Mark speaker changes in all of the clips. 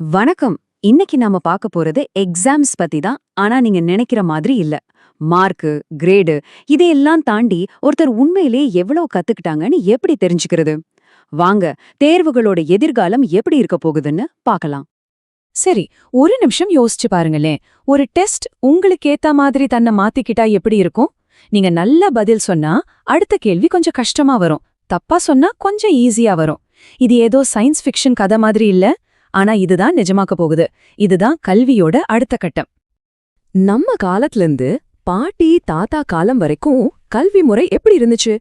Speaker 1: வணக்கம். இன்னைக்கு நாம பார்க்க போறது எக்ஸாம்ஸ் பத்தி தான். ஆனா நீங்க நினைக்கிற மாதிரி இல்ல. மார்க்கு கிரேடு இதையெல்லாம் தாண்டி ஒருத்தர் உண்மையிலே எவ்வளவு கத்துக்கிட்டாங்கன்னு எப்படி தெரிஞ்சுக்கிறது? வாங்க தேர்வுகளோட எதிர்காலம் எப்படி இருக்க போகுதுன்னு பார்க்கலாம்.
Speaker 2: சரி ஒரு நிமிஷம் யோசிச்சு பாருங்களேன். ஒரு டெஸ்ட் உங்களுக்கு ஏத்த மாதிரி தன்னை மாத்திக்கிட்டா எப்படி இருக்கும்? நீங்க நல்ல பதில் சொன்னா அடுத்த கேள்வி கொஞ்சம் கஷ்டமா வரும். தப்பா சொன்னா கொஞ்சம் ஈஸியா வரும். இது ஏதோ சயின்ஸ் ஃபிக்ஷன் கதை மாதிரி இல்ல? ஆனா இதுதான் நிஜமாக்க போகுது. இதுதான் கல்வியோட அடுத்த கட்டம். நம்ம காலத்துல இருந்து பாட்டி தாத்தா காலம் வரைக்கும் கல்வி முறை எப்படி இருந்துச்சு?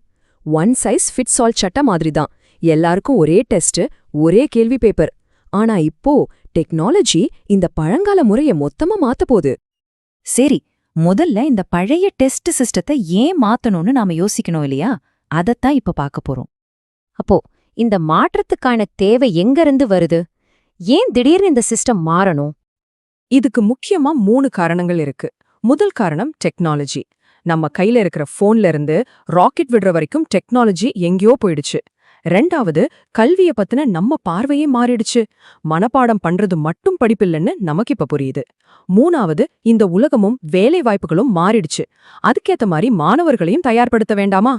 Speaker 2: ஒன் சைஸ் ஃபிட்ஸ் ஆல் சட்ட மாதிரி தான் எல்லாருக்கும் ஒரே டெஸ்ட் ஒரே கேள்வி பேப்பர். ஆனா இப்போ டெக்னாலஜி இந்த பழங்கால முறைய மொத்தமா மாத்த போகுது.
Speaker 3: சரி முதல்ல இந்த பழைய டெஸ்ட் சிஸ்டத்தை ஏன் மாத்தணும்னு நாம யோசிக்கணும் இல்லையா? அதத்தான் இப்ப பார்க்க போறோம். அப்போ இந்த மாற்றத்துக்கான தேவை எங்கிருந்து வருது? ஏன் திடீர்னு இந்த சிஸ்டம் மாறணும்?
Speaker 2: இதுக்கு முக்கியமா மூணு காரணங்கள் இருக்கு. முதல் காரணம் டெக்னாலஜி நம்ம கையில இருக்கிற போன்ல இருந்து ராக்கெட் விடுற வரைக்கும் டெக்னாலஜி எங்கேயோ போயிடுச்சு. ரெண்டாவது கல்விய பத்தின நம்ம பார்வையே மாறிடுச்சு. மனப்பாடம் பண்றது மட்டும் படிப்பில்லைன்னு நமக்கு இப்ப புரியுது. மூணாவது இந்த உலகமும் வேலை வாய்ப்புகளும் மாறிடுச்சு. அதுக்கேத்த மாதிரி மாணவர்களையும் தயார்படுத்த வேண்டாமா?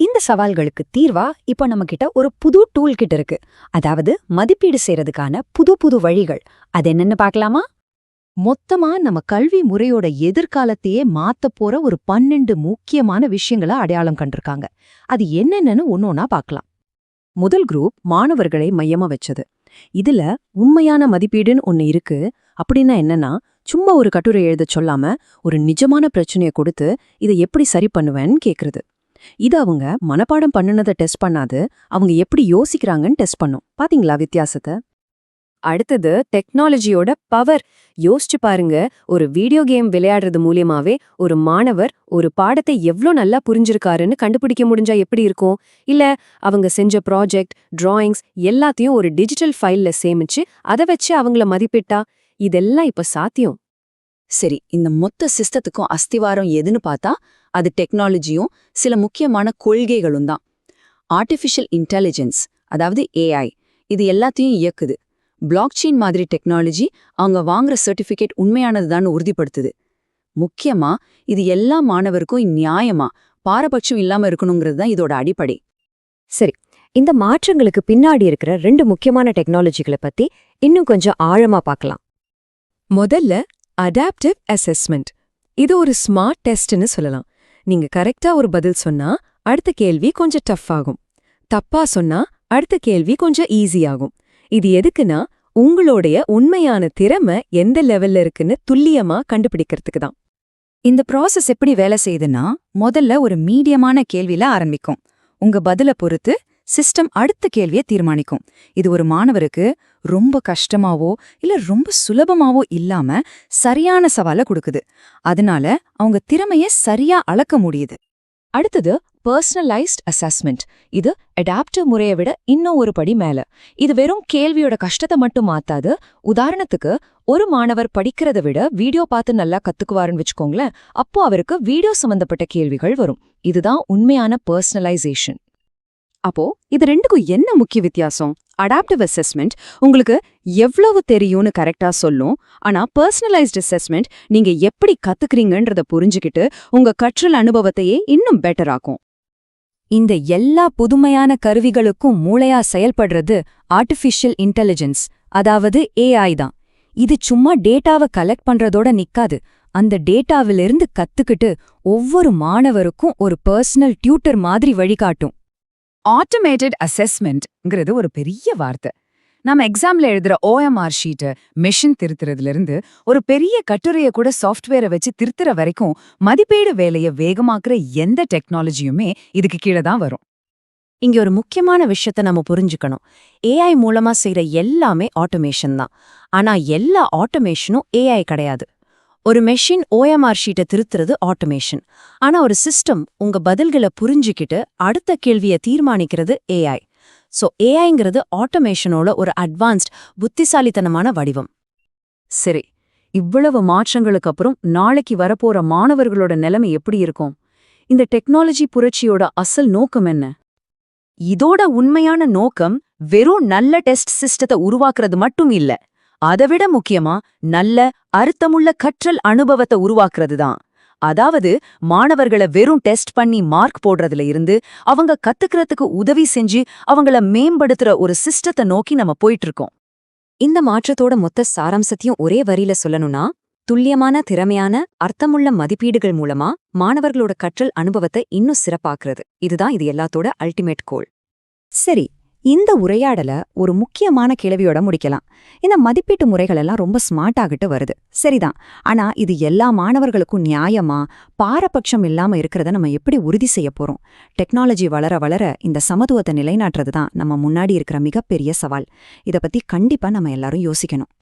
Speaker 4: இந்த சவால்களுக்கு தீர்வா? இப்போ நம்ம கிட்ட ஒரு புது டூல் கிட்ட இருக்கு. அதாவது மதிப்பீடு செய்யறதுக்கான புது புது வழிகள். அது என்னன்னு பார்க்கலாமா?
Speaker 3: மொத்தமா நம்ம கல்வி முறையோட எதிர்காலத்தையே மாத்தப் போற ஒரு பன்னெண்டு முக்கியமான விஷயங்களை அடையாளம் கண்டிருக்காங்க. அது என்னென்னு ஒன்னொன்னா பார்க்கலாம்.
Speaker 2: முதல் குரூப் மாணவர்களை மையமா வச்சது. இதுல உண்மையான மதிப்பீடுன்னு ஒன்னு இருக்கு. அப்படின்னா என்னன்னா சும்மா ஒரு கட்டுரை எழுத சொல்லாம ஒரு நிஜமான பிரச்சனைய கொடுத்து இதை எப்படி சரி பண்ணுவேன்னு கேக்குறது. இது அவங்க மனப்பாடம் பண்ணுனதை டெஸ்ட் பண்ணாது அவங்க எப்படி யோசிக்கிறாங்கன்னு டெஸ்ட் பண்ணும். பாத்தீங்களா வித்தியாசத்தை? அடுத்தது டெக்னாலஜியோட பவர். யோசிச்சு பாருங்க ஒரு வீடியோ கேம் விளையாடுறது மூலியமாவே ஒரு மாணவர் ஒரு பாடத்தை எவ்ளோ நல்லா புரிஞ்சிருக்காருன்னு கண்டுபிடிக்க முடிஞ்சா எப்படி இருக்கும்? இல்ல அவங்க செஞ்ச ப்ராஜெக்ட் டிராயிங்ஸ் எல்லாத்தையும் ஒரு டிஜிட்டல் ஃபைல்ல சேமிச்சு அதை வச்சு அவங்கள மதிப்பிட்டா இதெல்லாம் இப்ப சாத்தியம்.
Speaker 5: சரி இந்த மொத்த சிஸ்டத்துக்கும் அஸ்திவாரம் எதுன்னு பார்த்தா அது டெக்னாலஜியும் சில முக்கியமான கொள்கைகளும் தான் ஆர்டிஃபிஷியல் இன்டெலிஜென்ஸ் அதாவது ஏஐ இது எல்லாத்தையும் இயக்குது. பிளாக்செயின் மாதிரி டெக்னாலஜி அவங்க வாங்குற சர்டிஃபிகேட் உண்மையானதுதான் உறுதிப்படுத்துது. முக்கியமா இது எல்லா மாணவருக்கும் நியாயமா பாரபட்சம் இல்லாம இருக்கணுங்கிறது தான் இதோட அடிப்படை.
Speaker 4: சரி இந்த மாற்றங்களுக்கு பின்னாடி இருக்கிற ரெண்டு முக்கியமான டெக்னாலஜிகளை பத்தி இன்னும் கொஞ்சம் ஆழமா பார்க்கலாம்.
Speaker 2: முதல்ல அடாப்டிவ் அசஸ்மெண்ட் இது ஒரு ஸ்மார்ட் டெஸ்ட்னு சொல்லலாம். நீங்க கரெக்டா ஒரு பதில் சொன்னா அடுத்த கேள்வி கொஞ்சம் டஃப் ஆகும். தப்பா சொன்னா அடுத்த கேள்வி கொஞ்சம் ஈஸியாகும் இது எதுக்குன்னா உங்களுடைய உண்மையான திறமை எந்த லெவல்ல இருக்குன்னு துல்லியமா கண்டுபிடிக்கிறதுக்கு தான்.
Speaker 5: இந்த ப்ராசஸ் எப்படி வேலை செய்யுதுன்னா முதல்ல ஒரு மீடியமான கேள்வியில ஆரம்பிக்கும். உங்க பதில பொறுத்து சிஸ்டம் அடுத்த கேள்வியை தீர்மானிக்கும். இது ஒரு மாணவருக்கு ரொம்ப கஷ்டமாவோ இல்ல ரொம்ப சுலபமாவோ இல்லாம சரியான சவாலை கொடுக்குது. அதனால அவங்க திறமைய சரியா அளக்க முடியுது.
Speaker 2: அடுத்தது பர்சனலைஸ்ட் அசஸ்மெண்ட் இது அடாப்டிவ் முறையை விட இன்னும் ஒரு படி மேல. இது வெறும் கேள்வியோட கஷ்டத்தை மட்டும் மாத்தாது. உதாரணத்துக்கு ஒரு மாணவர் படிக்கிறத விட வீடியோ பார்த்து நல்லா கத்துக்குவாருன்னு வச்சுக்கோங்களேன் அப்போ அவருக்கு வீடியோ சம்பந்தப்பட்ட கேள்விகள் வரும். இதுதான் உண்மையான பர்சனலைசேஷன் அப்போ இது ரெண்டுக்கும் என்ன முக்கிய வித்தியாசம்? அடாப்டிவ் அசஸ்மெண்ட் உங்களுக்கு எவ்வளவு தெரியும்னு கரெக்டா சொல்லும். ஆனா பர்சனலைஸ்ட் அசஸ்மெண்ட் நீங்க எப்படி கத்துக்கிறீங்கன்றத புரிஞ்சுக்கிட்டு உங்க கற்றல் அனுபவத்தையே இன்னும் பெட்டர் ஆக்கும்.
Speaker 4: இந்த எல்லா புதுமையான கருவிகளுக்கும் மூளையா செயல்படுறது ஆர்டிஃபிஷியல் இன்டெலிஜென்ஸ் அதாவது ஏஐ தான். இது சும்மா டேட்டாவை கலெக்ட் பண்றதோட நிக்காது. அந்த டேட்டாவிலிருந்து கத்துக்கிட்டு ஒவ்வொரு மாணவருக்கும் ஒரு பர்சனல் டியூட்டர் மாதிரி வழிகாட்டும்.
Speaker 1: ஆட்டோமேட்டட் அசஸ்மெண்ட்ங்கிறது ஒரு பெரிய வார்த்தை. நம்ம எக்ஸாம்ல எழுதுற ஓஎம்ஆர் ஷீட்டை மெஷின் திருத்துறதுல இருந்து ஒரு பெரிய கட்டுரைய கூட சாஃப்ட்வேரை வச்சு திருத்துற வரைக்கும் மதிப்பீடு வேலைய வேகமாக்குற எந்த டெக்னாலஜியுமே இதுக்கு கீழே தான் வரும்.
Speaker 3: இங்க ஒரு முக்கியமான விஷயத்த நம்ம புரிஞ்சுக்கணும். ஏஐ மூலமா செய்யற எல்லாமே ஆட்டோமேஷன் தான். ஆனா எல்லா ஆட்டோமேஷனும் ஏஐ கிடையாது. ஒரு மெஷின் ஓஎம்ஆர் ஷீட்டை திருத்துறது ஆட்டோமேஷன் ஆனா ஒரு சிஸ்டம் உங்க பதில்களை புரிஞ்சுக்கிட்டு அடுத்த கேள்வியை தீர்மானிக்கிறது ஏஐ சோ ஏஐங்கிறது ஆட்டோமேஷனோட ஒரு அட்வான்ஸ்ட் புத்திசாலித்தனமான வடிவம்.
Speaker 1: சரி இவ்வளவு மாற்றங்களுக்கு அப்புறம் நாளைக்கு வரப்போற மாணவர்களோட நிலைமை எப்படி இருக்கும்? இந்த டெக்னாலஜி புரட்சியோட அசல் நோக்கம் என்ன? இதோட உண்மையான நோக்கம் வெறும் நல்ல டெஸ்ட் சிஸ்டத்தை உருவாக்குறது மட்டும் இல்ல
Speaker 6: அதைவிட முக்கியமா நல்ல அர்த்தமுள்ள கற்றல் அனுபவத்தை உருவாக்குறது தான் அதாவது மாணவர்களை வெறும் டெஸ்ட் பண்ணி மார்க் போடுறதுல இருந்து அவங்க கத்துக்கிறதுக்கு உதவி செஞ்சு அவங்கள மேம்படுத்துற ஒரு சிஸ்டத்தை நோக்கி நம்ம போயிட்டு இருக்கோம்
Speaker 7: இந்த மாற்றத்தோட மொத்த சாராம்சத்தையும் ஒரே வரியில சொல்லணும்னா துல்லியமான திறமையான அர்த்தமுள்ள மதிப்பீடுகள் மூலமா மாணவர்களோட கற்றல் அனுபவத்தை இன்னும் சிறப்பாக்குறது. இதுதான் இது எல்லாத்தோட அல்டிமேட் கோல்
Speaker 2: சரி இந்த உரையாடல ஒரு முக்கியமான கேள்வியோட முடிக்கலாம். இந்த மதிப்பீட்டு முறைகள் எல்லாம் ரொம்ப ஸ்மார்ட் ஆகிட்டு வருது. சரிதான். ஆனா இது எல்லா மாணவர்களுக்கும் நியாயமா? பாரபட்சம் இல்லாம இருக்கிறத நம்ம எப்படி உறுதி செய்ய போறோம்? டெக்னாலஜி வளர வளர இந்த சமத்துவத்தை நிலைநாட்டுறது தான் நம்ம முன்னாடி இருக்கிற மிகப்பெரிய சவால். இத பத்தி கண்டிப்பா நம்ம எல்லாரும் யோசிக்கணும்.